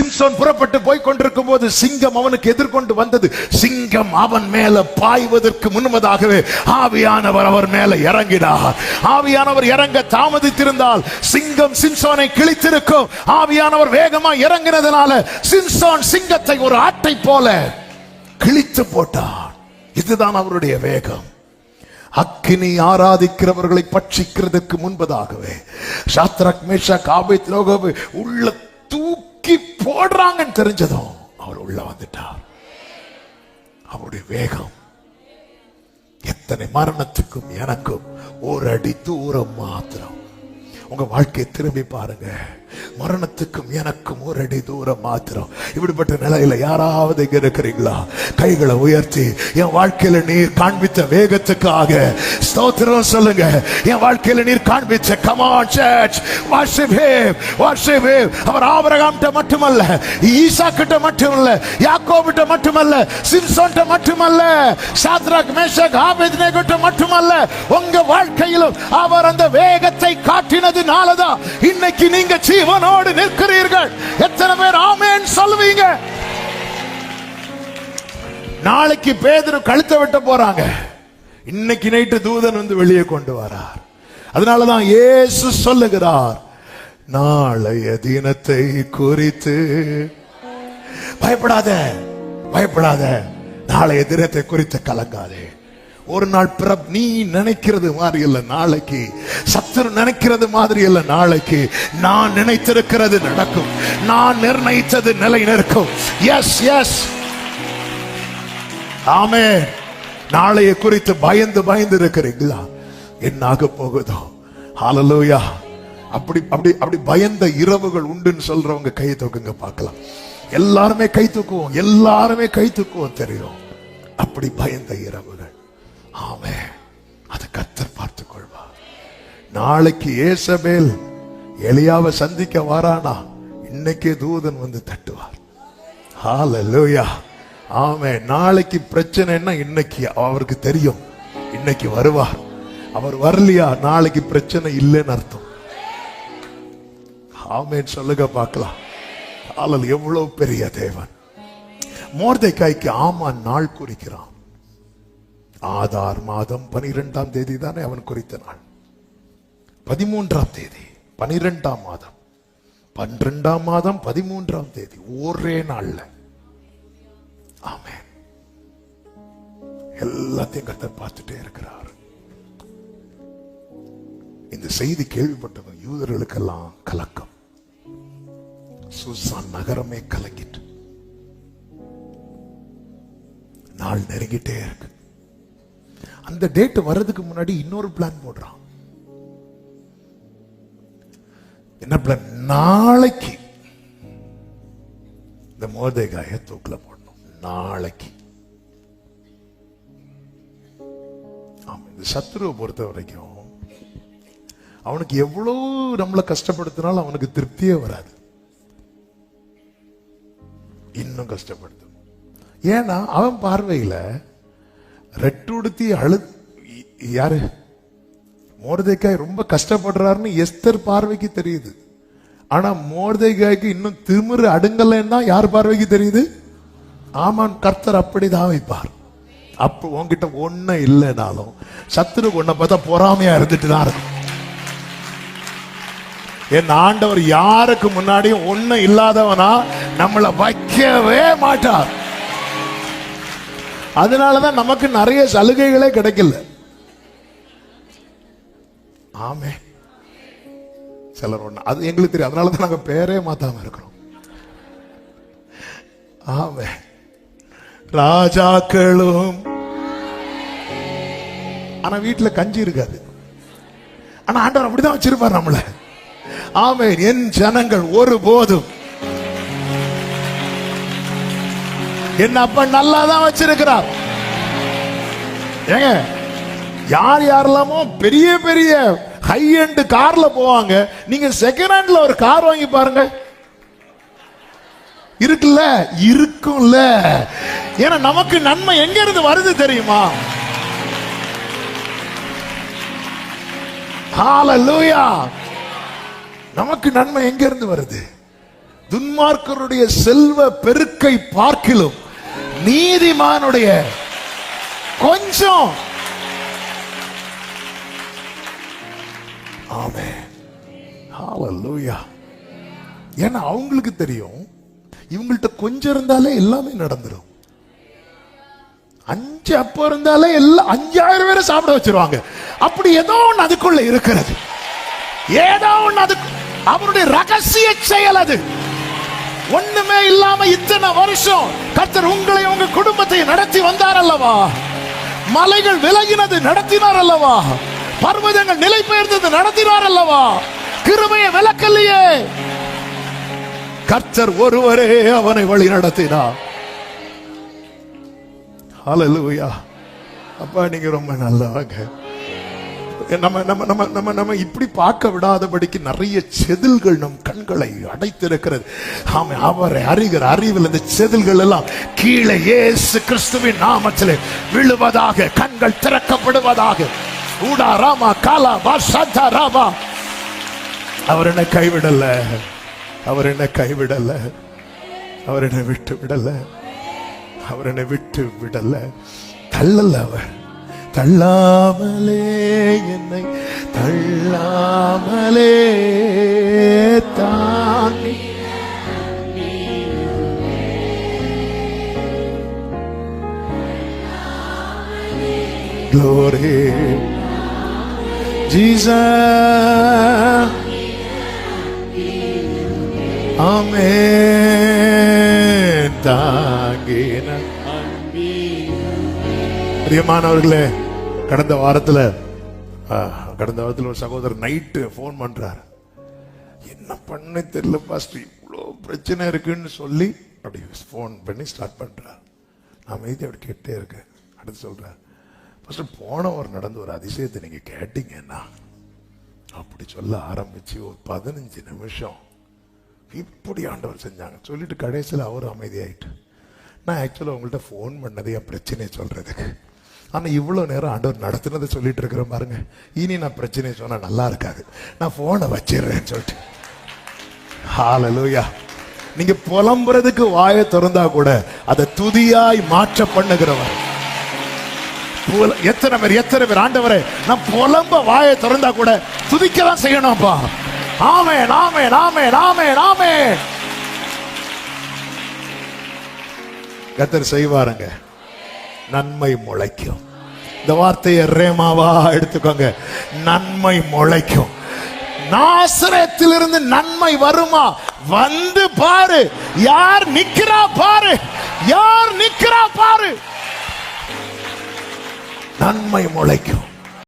சிம்சோன் புறப்பட்டு போய் கொண்டிருக்கும் போது சிங்கம் அவனுக்கு எதிர்கொண்டு வந்தது. சிங்கம் அவன் மேல பாய்வதற்கு முன்னதாக ஆவியானவர் அவர் மேல இறங்கினார் ஆவியானவர் இறங்க தாமதித்திருந்தால் சிங்கம் சிம்சோனை கிழித்திருக்கும். ஆவியானவர் வேகமா இறங்கினதுனால சிம்சோன் சிங்கத்தை ஒரு ஆட்டை போல கிழித்து போட்டார் இதுதான் அவருடைய வேகம். அக்கினி ஆராதிக்கிறவர்களை பட்சிக்கிறதுக்கு முன்பதாகவே. சாத்ரக் மேஷா காபை உள்ள தூக்கி போடுறாங்கன்னு தெரிஞ்சதும் அவர் உள்ள வந்துட்டார் அவருடைய வேகம் எத்தனை மரணத்துக்கும் எனக்கும் ஒரு அடி தூரம் மாத்திரம். உங்க வாழ்க்கையை திரும்பி பாருங்க. மரணத்துக்கும் எனக்கும் ஒரு அடி தூரம் மாத்திரம். இப்படிப்பட்ட நிலையில யாராவது இங்க இருக்கிறீங்களா? கைகளை உயர்த்தி என் வாழ்க்கையில நீர் காண்பித்த வேகத்துக்காக ஸ்தோத்திரம் சொல்லுங்க. என் வாழ்க்கையில நீர் காண்பிச்ச கமான் சர்ச் வாஷிப் ஹேம் அவர் ஆபரகாம்கிட்ட மட்டுமல்ல ஈசா கிட்ட மட்டுமல்ல யாக்கோபிட்ட மட்டுமல்ல சிம்சோன்ட்ட மட்டுமல்ல சாத்ராக் மேஷக் ஆபேத்நேகோட்ட மட்டுமல்ல. உங்க வாழ்க்கையிலும் அவர் அந்த வேகத்தை காட்டினதுனாலதான் இன்னைக்கு நீங்க ஜீவனோடு நிற்கிறீர்கள். எத்தனை பேர் ஆமேன் சொல்வீங்க. நாளைக்கு பேதரு கழுத்தை வெட்ட போறாங்க. இன்னைக்கு நைட்டு தூதன் வந்து வெளியே கொண்டு வரார். அதனாலதான் ஏசு சொல்லுகிறார் நாளைய தினத்தை குறித்து பயப்படாத பயப்படாத. நாளைய தினத்தை குறித்து கலங்காதே. ஒரு நாள் பிறப் நீ நினைக்கிறது மாதிரி இல்ல நாளைக்கு. சத்துரு நினைக்கிறது மாதிரி இல்ல நாளைக்கு. நான் நினைத்திருக்கிறது நடக்கும். நான் நிர்ணயித்தது நிலை நிற்கும் எஸ் எஸ் ஆமே. நாளைய குறித்து பயந்து பயந்து இருக்கிறீங்களா என்ன ஆக போகுதோ? ஹalleluya அப்படி அப்படி அப்படி பயந்த இரவுகள் உண்டுன்னு சொல்றவங்க கை தூக்குங்க பார்க்கலாம். எல்லாருமே கை தூக்குவோம். எல்லாருமே கை தூக்குவோம் தெரியும். அப்படி பயந்த இரவுகள். ஆமே அதை கத்தர் பார்த்து கொள்வார் நாளைக்கு ஏசபேல் எலியாவை சந்திக்க வாரானா இன்னைக்கே தூதன் வந்து தட்டுவார். ஹalleluya. ஆமே நாளைக்கு பிரச்சனைன்னா இன்னைக்கு அவருக்கு தெரியும். இன்னைக்கு வருவார். அவர் வரலையா? நாளைக்கு பிரச்சனை இல்லைன்னு அர்த்தம். ஆமேன்னு சொல்லுங்க பார்க்கலாம். ஆளல் எவ்வளவு பெரிய தேவன். மோர்தைக்காய்க்கு ஆமான் நாள் குறிக்கிறான். ஆதார் மாதம் பனிரெண்டாம் தேதி தானே அவன் குறித்த நாள். பதிமூன்றாம் தேதி பனிரெண்டாம் மாதம். பன்னிரெண்டாம் மாதம் பதிமூன்றாம் தேதி ஒரே நாள்ல. ஆமே எல்லாத்தையும் கத்தர் பார்த்துட்டே இருக்கிறார். இந்த செய்தி கேள்விப்பட்டவன் யூதர்களுக்கெல்லாம் கலக்கம். சூசான் நகரமே கலங்கிட்டு. நாள் நெருங்கிட்டே இருக்கு. அந்த டேட் வர்றதுக்கு முன்னாடி இன்னொரு பிளான் போடுறான். என்ன பிளான் நாளைக்கு. இந்த மோதேகாய தூக்கில் போடணும். நாளைக்கு. ஆமா இந்த சத்ருவை பொறுத்த வரைக்கும் அவனுக்கு எவ்வளவு நம்மளை கஷ்டப்படுத்தினாலும் அவனுக்கு திருப்தியே வராது. இன்னும் கஷ்டப்படுத்தும். ஏன்னா அவன் பார்வையில ரெட்டுடுத்தி அழு யாரு? மோர்தேக்காய் ரொம்ப கஷ்டப்படுறாருன்னு எஸ்தர் பார்வைக்கு தெரியுது. ஆனா மோர்தேக்காய்க்கு இன்னும் திமிரு அடுங்கலைன்னா யார் பார்வைக்கு தெரியுது? ஆமான் கர்த்தர் அப்படிதான் வைப்பார். அப்போ உன்கிட்ட ஒண்ணு இல்லைனாலும் சத்துரு உன்னை பார்த்தா பொறாமையா இருந்துட்டு தான் இருக்கும் என் ஆண்டவர் யாருக்கு முன்னாடியும் ஒண்ணு இல்லாதவனா நம்மளை வைக்கவே மாட்டார். அதனால தான் நமக்கு நிறைய சலுகைகளே கிடைக்கல. ஆமே சிலர் ஒன்று அது எங்களுக்கு தெரியும். அதனால தான் நாங்கள் பேரே மாத்தாம இருக்கிறோம். ஆமே ராஜாக்களும் ஆனா வீட்டில் கஞ்சி இருக்காது. ஆனா ஆண்டவர் அப்படிதான் வச்சிருப்பார் நம்மள. ஆமே என் ஜனங்கள் ஒரு போதும். என் அப்பா நல்லா தான் வச்சிருக்கிறார். ஏங்க யார் யாரெல்லாமோ பெரிய பெரிய ஹை எண்ட் கார்ல போவாங்க. நீங்க செகண்ட் ஹேண்ட்ல ஒரு கார் வாங்கி பாருங்க. இருக்குல்ல? இருக்கும்ல. ஏன்னா நமக்கு நன்மை எங்க இருந்து வருது தெரியுமா? ஹாலலூயா நமக்கு நன்மை எங்க இருந்து வருது? துன்மார்க்கருடைய செல்வ பெருக்கை பார்க்கிலும் நீதிமானுடைய கொஞ்சம். ஆமே ஹalleluya. ஏன்னா அவங்களுக்கு தெரியும் இவங்கள்ட்ட கொஞ்சம் இருந்தாலே எல்லாமே நடந்துரும். அஞ்சு அப்போ இருந்தாலே எல்லாம் அஞ்சாயிரம் பேரை சாப்பிட வச்சிருவாங்க. அப்படி ஏதோ ஒண்ணு அதுக்குள்ள இருக்கிறது. ஏதோ ஒண்ணு அதுக்கு அவருடைய ரகசிய செயல் அது. ஒண்ணுமே இல்லாம இத்தனை வருஷம் கர்த்தர் உங்களை உங்க குடும்பத்தை நடத்தி வந்தார் அல்லவா? மலைகள் விலகினது நடத்தினார் அல்லவா? பர்வதங்கள் நிலை பெயர்ந்தது நடத்தினார் அல்லவா? கிருபையை விளக்கலையே. கர்த்தர் ஒருவரே அவனை வழி நடத்தினார். ஹalleluya அப்பா நீங்க ரொம்ப நல்லவங்க. நம்ம நம்ம நம்ம நம்ம நம்ம இப்படி பார்க்க விடாதபடிக்கு நிறைய செதில்கள் நம் கண்களை அடைத்திருக்கிறது. ஆமை அவரை அறிகிற அறிவில் இந்த செதில்கள் எல்லாம் கீழே இயேசு கிறிஸ்துவின் நாமத்தில் விழுவதாக கண்கள் திறக்கப்படுவதாக. ஊடா ராமா காலா பாஷா ராமா. அவர் என்ன கைவிடல. அவர் என்ன கைவிடல. அவர் என்ன விட்டு விடல. அவர் என்னை விட்டு விடல. தள்ளல அவர். தள்ளாமலே என்னை தள்ளாமலே தாங்கி Glory, Jesus. Amen. தாங்கின பிரியமானவர்களே கடந்த வாரத்தில் கடந்த வாரத்தில் ஒரு சகோதரர் நைட்டு ஃபோன் பண்ணுறார் என்ன பண்ண தெரியல பாஸ்டர் இவ்வளோ பிரச்சனை இருக்குன்னு சொல்லி அப்படி ஃபோன் பண்ணி ஸ்டார்ட் பண்ணுறார் நான் அமைதி அப்படி கேட்டே இருக்கேன். அடுத்து சொல்கிறார் ஃபஸ்ட்டு போன ஒரு நடந்த ஒரு அதிசயத்தை நீங்கள் கேட்டீங்கன்னா அப்படி சொல்ல ஆரம்பித்து ஒரு பதினஞ்சு நிமிஷம் இப்படி ஆண்டவர் செஞ்சாங்க. சொல்லிட்டு கடைசியில் அவர் அமைதியாயிட்டு நான் ஆக்சுவலாக உங்கள்கிட்ட ஃபோன் பண்ணது என் பிரச்சனையை சொல்கிறதுக்கு ஆனால் இவ்வளோ நேரம் ஆண்டவர் நடத்துனதை சொல்லிட்டு இருக்கிறேன் பாருங்க. இனி நான் பிரச்சனையை சொன்னால் நல்லா இருக்காது. நான் ஃபோனை வச்சிடுறேன்னு சொல்லிட்டு. ஹாலலூயா நீங்க புலம்புறதுக்கு வாயை திறந்தா கூட அதை துதியாய் மாற்ற பண்ணுகிறவர். எத்தனை பேர் எத்தனை பேர் ஆண்டவரே நான் புலம்ப வாயை திறந்தா கூட துதிக்க தான் செய்யணும்ப்பா. ஆமே நாமே நாமே நாமே நாமே கத்தர் செய்வாருங்க. நன்மை முளைக்கும். இந்த வார்த்தையை ரேமாவா எடுத்துக்கோங்க. நன்மை முளைக்கும். நாசரத்திலிருந்து நன்மை வருமா? வந்து பாரு. யார் நிக்கிறா பாரு. யார் நிக்கிறா பாரு. நன்மை முளைக்கும்.